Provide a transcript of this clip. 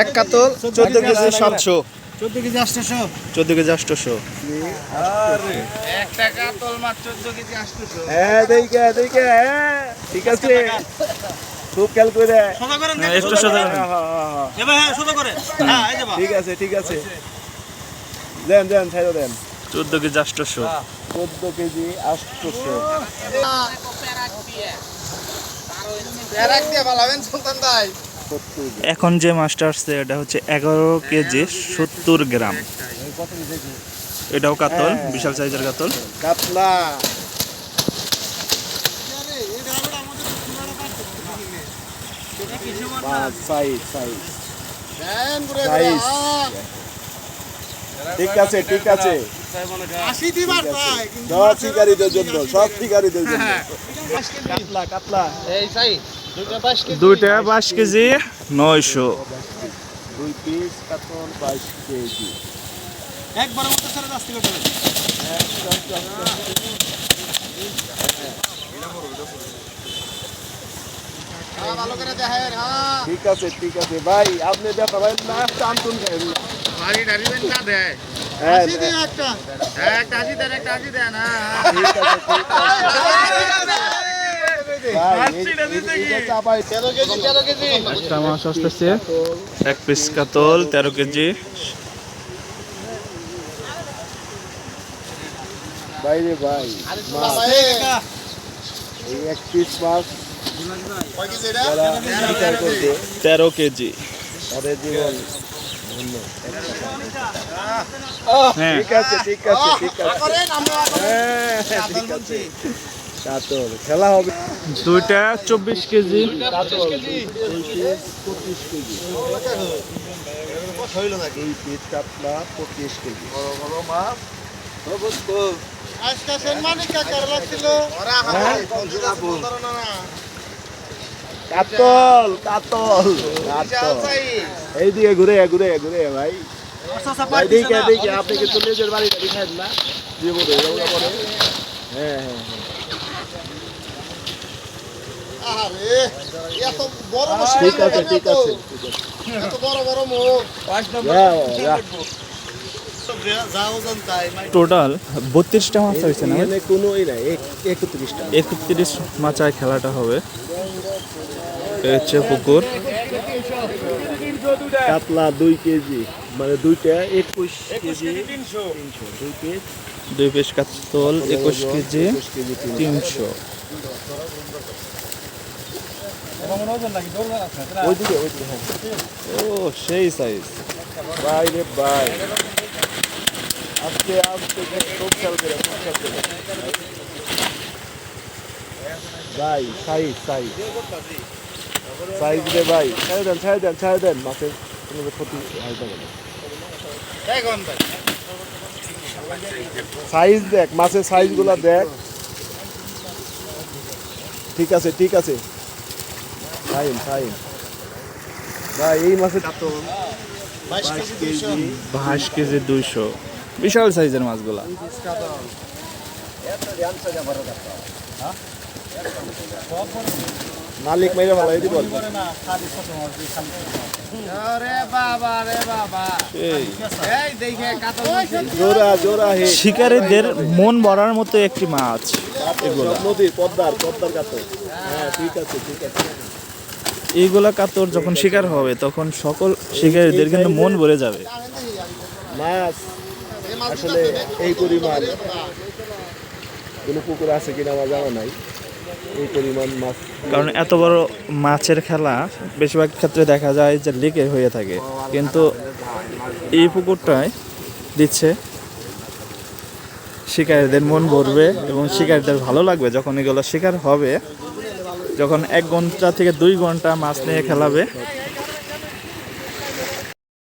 এক কাতল চোদ্দ কেজি সাতশো। চোদ্দ কেজি আটশোশো চোদ্দ কেজি আটশোশো একটা কাতল মাছ চোদ্দ কেজি আটশোশো হ্যাঁ দেখে দেখে হ্যাঁ ঠিক আছে। খুব খেয়াল করে। সোজা করেন একটু সোজা করেন। এবার সোজা করে এই যাবা ঠিক আছে ঠিক আছে। দেন দেন ছাইড়ো দেন। চোদ্দ কেজি আটশোশো চোদ্দ কেজি আটশোশো ব্যারাক দিয়ে ভালাবেন সুলতান ভাই। সত্তর এখন যে মাছটা আসছে এটা হচ্ছে এগারো কেজি সত্তর গ্রাম। এটাও কাতল বিশাল সাইজের কাতল। কাতলা। Size size. সাইজ। ঠিক আছে ঠিক আছে। সব শিকারীদের জন্য সব শিকারীদের জন্য। কাতলা কাতলা। এই সাই দুইটা বাইশ কেজি? নয়শো। দুই পিস কাতল বাইশ কেজি। একবার মতো করে হ্যাঁ ঠিক আছে ঠিক আছে ভাই আপনি দেখা ভাই না টান টুন খাইবেন না। বাড়ি ডারিবেন না দেয় হ্যাঁ দিন একটা। একটা আশি দেন একটা দেন হ্যাঁ। ঠিক আছে ঠিক আছে। একটা মাছ আসতেছে এক পিস কাতল তেরো কেজি। বাইরে ভাই মাছ। এক পিস মাছ। তেরো কেজি তাদের জীবন হ্যাঁ ঠিক আছে ঠিক আছে। ঠিক আছে। দুইটা চব্বিশ কেজি পঁচিশ কেজি পঁচিশ কেজি? কাতল কাতল এইদিকে ঘুরে ঘুরে ঘুরে, ভাই আপনি কিন্তু নিজের বাড়িটা দেখাই না বলে হ্যাঁ হ্যাঁ হ্যাঁ। আরে এত বড় মাছ ঠিক আছে ঠিক আছে ঠিক আছে। এত বড় বড় মুখ যাও, যাও। যাও জান তাই টোটাল বত্রিশটা মাছ হয়েছে না? একত্রিশটা একত্রিশ মাচায় খেলাটা হবে। হচ্ছে পুকুর। কাতলা দুই কেজি মানে দুইটা একুশ কেজি তিনশো। দুই পিস দুই পিস কাতল একুশ কেজি তিনশো। হ্যাঁ ও সেই সাইজ ভাই রে আজকে আজকে খুব খেয়াল করে খুব খেয়াল করে ভাই সাইজ সাইজ সাইজ রে ভাই ছেড়ে দেন ছেড়ে দেন ছেড়ে দেন মাছের কোনো ক্ষতি হয় না সাইজ দেখ মাছের সাইজগুলো দেখ। ঠিক আছে ঠিক আছে। ফাইন ফাইন ভাই এই মাছের বাইশ কেজি দুইশো। বিশাল সাইজের মাছগুলা। মালিক মাইরা ভালো এই বল আরে বাবা রে বাবা। এই। এই দেখে কাতল জোড়া জোড়া হে। শিকারীদের মন ভরার মতো একটি মাছ এগুলা। নদীর পদ্মার পদ্মার কাছে হ্যাঁ ঠিক আছে ঠিক আছে। এইগুলা কাতর যখন শিকার হবে তখন সকল শিকারীদের কিন্তু মন ভরে যাবে। মাছ আসলে এই পরিমাণ কোনো পুকুর আছে কিনা আমার জানা নাই। এই পরিমাণ মাছ কারণ এত বড় মাছের খেলা বেশিরভাগ ক্ষেত্রে দেখা যায় যে লেকে হয়ে থাকে। কিন্তু এই পুকুরটায় দিচ্ছে শিকারীদের মন ভরবে এবং শিকারীদের ভালো লাগবে যখন এগুলো শিকার হবে। যখন এক ঘণ্টা থেকে দুই ঘণ্টা মাছ নিয়ে খেলাবে